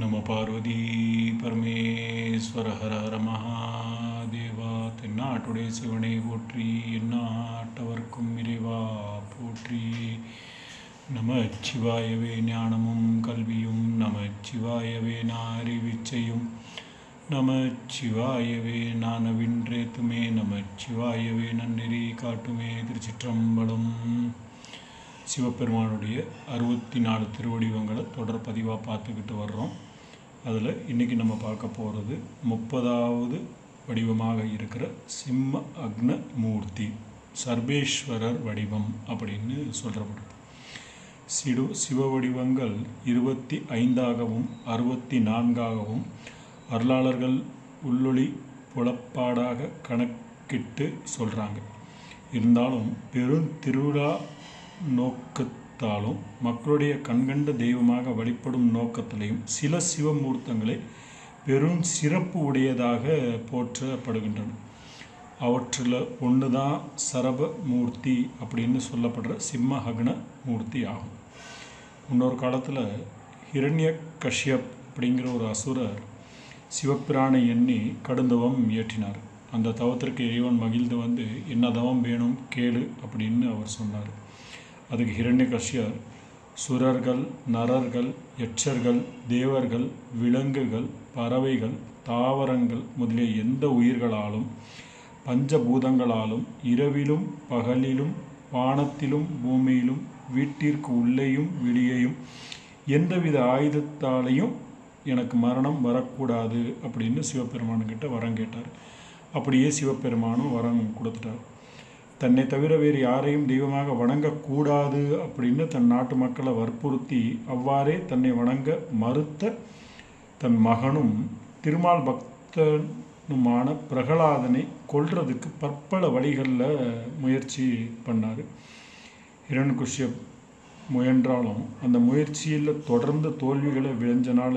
நம பார்வதி பரமேஸ்வர ஹர ஹர மகாதேவா தென்னாட்டுடைய சிவனை போற்றி எந்நாட்டவர்க்கும் இறைவா போற்றி நம சிவாயவே ஞானமும் கல்வியும் நம சிவாயவே நாரிவிச்சையும் நம சிவாயவே நானவின்றேத்துமே நம சிவாயவே நன்னெறி காட்டுமே திருச்சிற்றம்பலம் சிவபெருமானுடைய அறுபத்தி நாலு திருவடிவங்களை தொடர் பதிவாக பார்த்துக்கிட்டு வர்றோம். அதில் இன்றைக்கி நம்ம பார்க்க போகிறது முப்பதாவது வடிவமாக இருக்கிற சிம்ம அக்ன மூர்த்தி சர்வேஸ்வரர் வடிவம் அப்படின்னு சொல்கிறப்படும் சிடு சிவ வடிவங்கள் இருபத்தி ஐந்தாகவும் அறுபத்தி நான்காகவும் அருளாளர்கள் உள்ளொளி புலப்பாடாக கணக்கிட்டு சொல்கிறாங்க இருந்தாலும் பெரும் திருவிழா நோக்கத்தாலும் மக்களுடைய கண்கண்ட தெய்வமாக வழிபடும் நோக்கத்திலையும் சில சிவமூர்த்தங்களை பெரும் சிறப்பு உடையதாக போற்றப்படுகின்றன. அவற்றில் ஒன்று தான் சரப மூர்த்தி அப்படின்னு சொல்லப்படுற சிம்மஹக்ன மூர்த்தி ஆகும். முன்னொரு காலத்தில் ஹிரண்ய கஷ்யப் அப்படிங்கிற ஒரு அசுரர் சிவபிரானை எண்ணி கடுந்தவம் இயற்றினார். அந்த தவத்திற்கு இறைவன் மகிழ்ந்து வந்து என்ன தவம் வேணும்? கேளு அப்படின்னு அவர் சொன்னார். அதுக்கு ஹிரண்யகஷ்யர் சுரர்கள் நரர்கள் யட்சர்கள் தேவர்கள் விலங்குகள் பறவைகள் தாவரங்கள் முதலிய எந்த உயிர்களாலும் பஞ்சபூதங்களாலும் இரவிலும் பகலிலும் வானத்திலும் பூமியிலும் வீட்டிற்கு உள்ளேயும் வெளியேயும் எந்தவித ஆயுதத்தாலையும் எனக்கு மரணம் வரக்கூடாது அப்படின்னு சிவபெருமானுக்கிட்ட வரம் கேட்டார். அப்படியே சிவபெருமானும் வரம் கொடுத்துட்டார். தன்னை தவிர வேறு யாரையும் தெய்வமாக வணங்கக்கூடாது அப்படின்னு தன் நாட்டு மக்களை வற்புறுத்தி அவ்வாறே தன்னை வணங்க மறுத்த தன் மகனும் திருமால் பக்தனுமான பிரகலாதனை கொல்றதுக்கு பற்பல வழிகளில் முயற்சி பண்ணார். இரண்குஷ்ய முயன்றாலும் அந்த முயற்சியில் தொடர்ந்து தோல்விகளை விளைஞ்சனால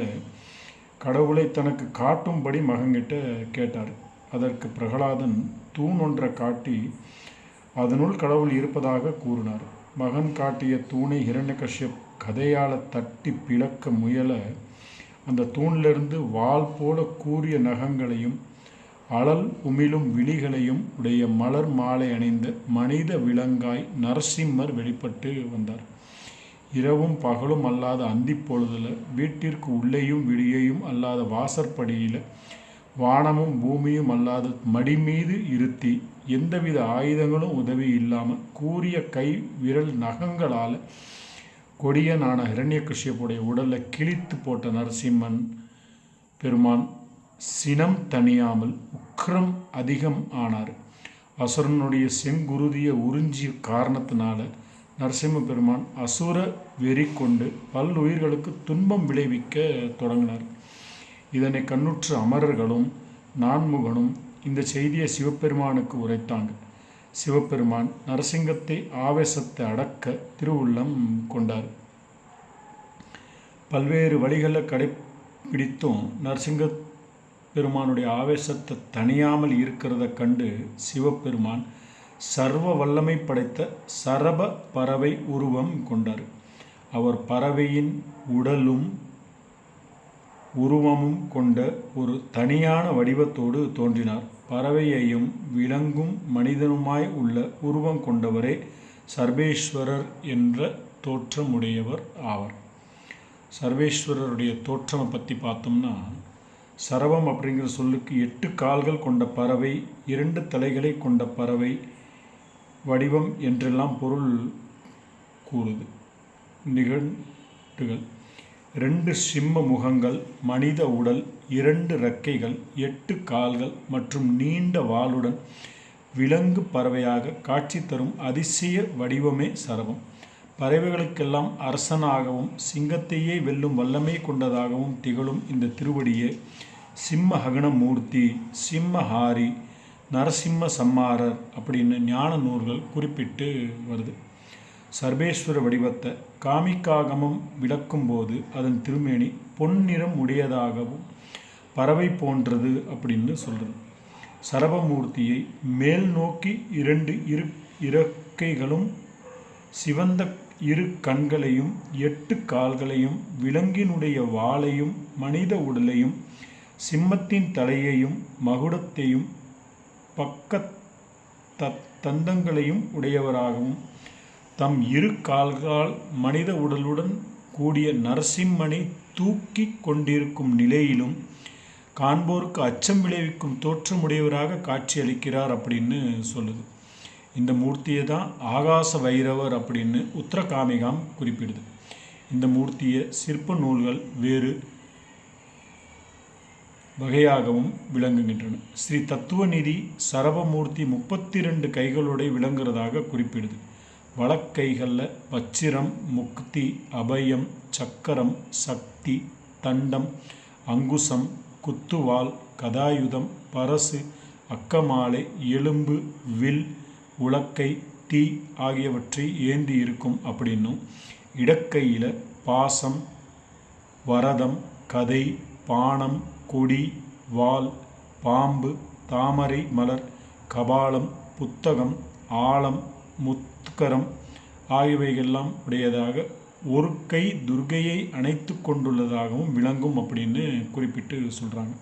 கடவுளை தனக்கு காட்டும்படி மகன்கிட்ட கேட்டார். அதற்கு பிரகலாதன் தூண் ஒன்றை காட்டி அதனுள் கடவுள் இருப்பதாக கூறினார். மகன் காட்டிய தூணை ஹிரண்யகஷ்யப் கதையால் தட்டி பிளக்க முயல அந்த தூணிலிருந்து வால் போல கூறிய நகங்களையும் அழல் உமிழும் விழிகளையும் உடைய மலர் மாலை அணிந்த மனித விலங்காய் நரசிம்மர் வெளிப்பட்டு வந்தார். இரவும் பகலும் அல்லாத அந்தி பொழுதில் வீட்டிற்கு உள்ளேயும் வெளியேயும் அல்லாத வாசற்படியில் வானமும் பூமியும் அல்லாத மடி மீது இருத்தி எந்தவித ஆயுதங்களும் உதவி இல்லாமல் கூறிய கை விரல் நகங்களால் கொடியனான ஹிரண்யகிருஷ்யப்புடைய உடலை கிழித்து போட்ட நரசிம்மன் பெருமான் சினம் தணியாமல் உக்ரம் அதிகம் ஆனார். அசுரனுடைய செங்குருதியை உறிஞ்சிய காரணத்தினால நரசிம்ம பெருமான் அசுர வெறி கொண்டு பல் உயிர்களுக்கு துன்பம் விளைவிக்க தொடங்கினார். இதனை கண்ணுற்ற அமரர்களும் நான்முகனும் இந்த செய்தியை சிவபெருமானுக்கு உரைத்தாங்க. சிவபெருமான் நரசிங்கத்தை ஆவேசத்தை அடக்க திருவுள்ளம் கொண்டார். பல்வேறு வழிகளை கடைப்பிடித்தும் நரசிங்க பெருமானுடைய ஆவேசத்தை தணியாமல் இருக்கிறத கண்டு சிவபெருமான் சர்வ வல்லமை படைத்த சரப பறவை உருவம் கொண்டார். அவர் பறவையின் உடலும் உருவமும் கொண்ட ஒரு தனியான வடிவத்தோடு தோன்றினார். பறவையையும் விலங்கும் மனிதனுமாய் உள்ள உருவம் கொண்டவரே சர்வேஸ்வரர் என்ற தோற்றமுடையவர் ஆவர். சர்வேஸ்வரருடைய தோற்றமை பற்றி பார்த்தோம்னா சரவம் அப்படிங்கிற சொல்லுக்கு எட்டு கால்கள் கொண்ட பறவை இரண்டு தலைகளை கொண்ட பறவை வடிவம் என்றெல்லாம் பொருள் கூறுது. நிகழ்வுகள் ரெண்டு சிம்ம முகங்கள் மனித உடல் இரண்டு இறக்கைகள் எட்டு கால்கள் மற்றும் நீண்ட வாளுடன் விலங்கு பறவையாக காட்சி தரும் அதிசய வடிவமே சரவம். பறவைகளுக்கெல்லாம் அரசனாகவும் சிங்கத்தையே வெல்லும் வல்லமை கொண்டதாகவும் திகழும் இந்த திருவடியே சிம்ம ஹகனமூர்த்தி சிம்மஹாரி நரசிம்ம சம்மாரர் அப்படின்னு ஞான நூல்கள் குறிப்பிட்டு வருது. சர்வேஸ்வர வடிவத்தை காமிக்காகமம் விளக்கும்போது அதன் திருமேனி பொன்னிறம் உடையதாகவும் பறவை போன்றது அப்படின்னு சொல்கிறது சரபமூர்த்தியை மேல் நோக்கி இரண்டு இரு இறக்கைகளும் சிவந்த இரு கண்களையும் எட்டு கால்களையும் விலங்கினுடைய வாளையும் மனித உடலையும் சிம்மத்தின் தலையையும் மகுடத்தையும் பக்க தந்தங்களையும் உடையவராகவும் தம் இரு கால்களால் மனித உடலுடன் கூடிய நரசிம்மனை தூக்கி கொண்டிருக்கும் நிலையிலும் காண்போருக்கு அச்சம் விளைவிக்கும் தோற்றமுடையவராக காட்சியளிக்கிறார் அப்படின்னு சொல்லுது. இந்த மூர்த்தியை தான் ஆகாச வைரவர் அப்படின்னு உத்தரகாமிகாம் குறிப்பிடுது. இந்த மூர்த்தியை சிற்ப நூல்கள் வேறு வகையாகவும் விளங்குகின்றன. ஸ்ரீ தத்துவநிதி சரபமூர்த்தி முப்பத்தி ரெண்டு கைகளுடைய விளங்குறதாக குறிப்பிடுது. வழக்கைகளில் வச்சிரம் முக்தி அபயம் சக்கரம் சக்தி தண்டம் அங்குசம் குத்துவால் கதாயுதம் பரசு அக்கமாலை எலும்பு வில் உலக்கை தீ ஆகியவற்றை ஏந்தி இருக்கும் அப்படின்னும். இடக்கையில் பாசம் வரதம் கதை பானம் கொடி வால் பாம்பு தாமரை மலர் கபாலம் புத்தகம் ஆழம் முத்கரம் ஆகியவைகள்லாம் உடையதாக ஒரு கை துர்கையை அணைத்து கொண்டுள்ளதாகவும் விளங்கும் அப்படின்னு குறிப்பிட்டு சொல்கிறாங்க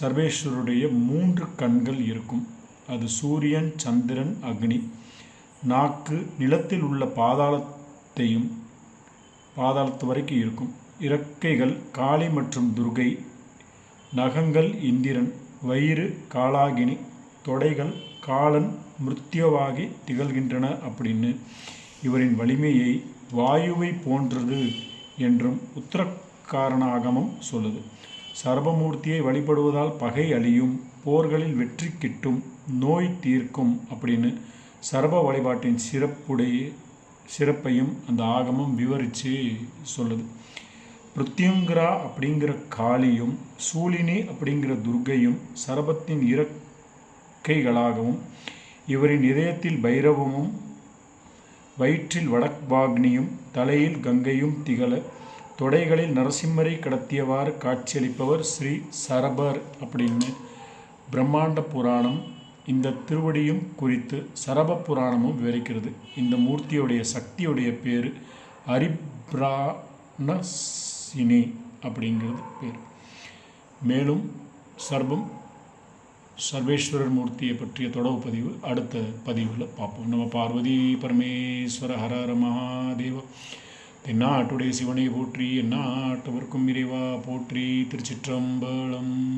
சர்வேஸ்வருடைய மூன்று கண்கள் இருக்கும். அது சூரியன் சந்திரன் அக்னி. நாக்கு நிலத்தில் உள்ள பாதாளத்தையும் பாதாளத்து வரைக்கும் இருக்கும். இறக்கைகள் காளி மற்றும் துர்கை. நகங்கள் இந்திரன். வயிறு காளாகினி. தொடைகள் காலன் மிருத்யவாகி திகழ்கின்றன அப்படின்னு இவரின் வலிமையை வாயுவை போன்றது என்றும் உத்தரக்காரணாகமம் சொல்லுது. சர்வமூர்த்தியை வழிபடுவதால் பகை அழியும் போர்களில் வெற்றி கிட்டும் நோய் தீர்க்கும் அப்படின்னு சர்வ வழிபாட்டின் சிறப்புடைய சிறப்பையும் அந்த ஆகமம் விவரித்து சொல்லுது. பிருத்யங்கரா அப்படிங்கிற காளியும் சூலினி அப்படிங்கிற துர்கையும் சரபத்தின் இறக்கைகளாகவும் இவரின் இதயத்தில் பைரவமும் வயிற்றில் வடக்வாக்னியும் தலையில் கங்கையும் திகழ தொடைகளில் நரசிம்மரை கடத்தியவாறு காட்சியளிப்பவர் ஸ்ரீ சரபர் அப்படின்னு. பிரம்மாண்ட புராணம் இந்த திருவடியும் குறித்து சரப புராணமும் விவரிக்கிறது. இந்த மூர்த்தியுடைய சக்தியுடைய பேர் அரிப்ரானசினி அப்படிங்கிறது பேர். மேலும் சர்பம் சர்வேஸ்வரர் மூர்த்தியை பற்றிய தொடவு பதிவு அடுத்த பதிவில் பார்ப்போம். நம்ம பார்வதி பரமேஸ்வர ஹரஹர மகாதேவ. தென்னாட்டுடைய சிவனை போற்றி என்னாட்டவர்க்கும் இறைவா போற்றி திருச்சிற்றம்பலம்.